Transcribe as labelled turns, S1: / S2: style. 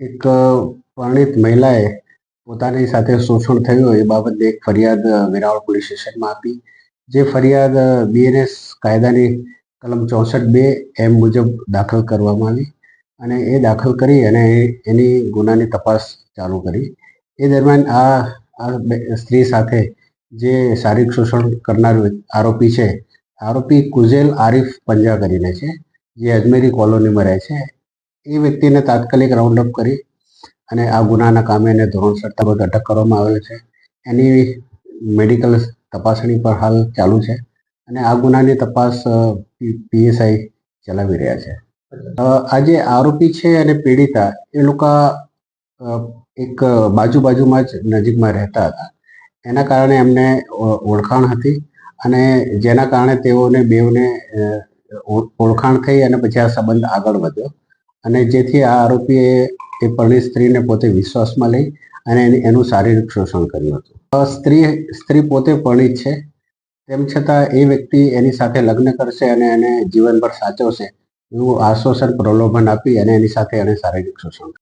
S1: એક પરણિત મહિલાએ પોતાની સાથે શોષણ થયું. એ બાબતે એક ફરિયાદ વેરાવળ પોલીસ સ્ટેશનમાં આપી. જે ફરિયાદ બીએનએસ કાયદાની કલમ ચોસઠ બે એમ મુજબ દાખલ કરવામાં આવી અને એ દાખલ કરી અને એની ગુનાની તપાસ ચાલુ કરી. એ દરમિયાન આ આ સ્ત્રી સાથે જે શારીરિક શોષણ કરનાર આરોપી છે, આરોપી કુઝેલ આરિફ પંજા કરીને છે, જે અજમેરી કોલોનીમાં રહે છે. એ વ્યક્તિને તાત્કાલિક રાઉન્ડ અપ કરી અને આ ગુનાના કામે એને ધોરણસર તબક અટક કરવામાં આવેલ છે. એની મેડિકલ તપાસણી પર હાલ ચાલુ છે અને આ ગુનાની તપાસ પીએસઆઈ ચલાવી રહ્યા છે. આ જે આરોપી છે અને પીડિતા એ લોકો એક બાજુ બાજુમાં જ નજીકમાં રહેતા હતા. એના કારણે એમને ઓળખાણ હતી અને જેના કારણે તેઓને બેઉને ઓળખાણ થઈ અને પછી આ સંબંધ આગળ વધ્યો. અને જેથી આ આરોપીએ એ પરણિત સ્ત્રીને પોતે વિશ્વાસમાં લઈ અને એની- એનું શારીરિક શોષણ કર્યું હતું સ્ત્રી સ્ત્રી પોતે પરણિત છે તેમ છતાં એ વ્યક્તિ એની સાથે લગ્ન કરશે અને એને જીવનભર સાચવશે એવું આશ્વાસન પ્રલોભન આપી અને એની સાથે એણે શારીરિક શોષણ.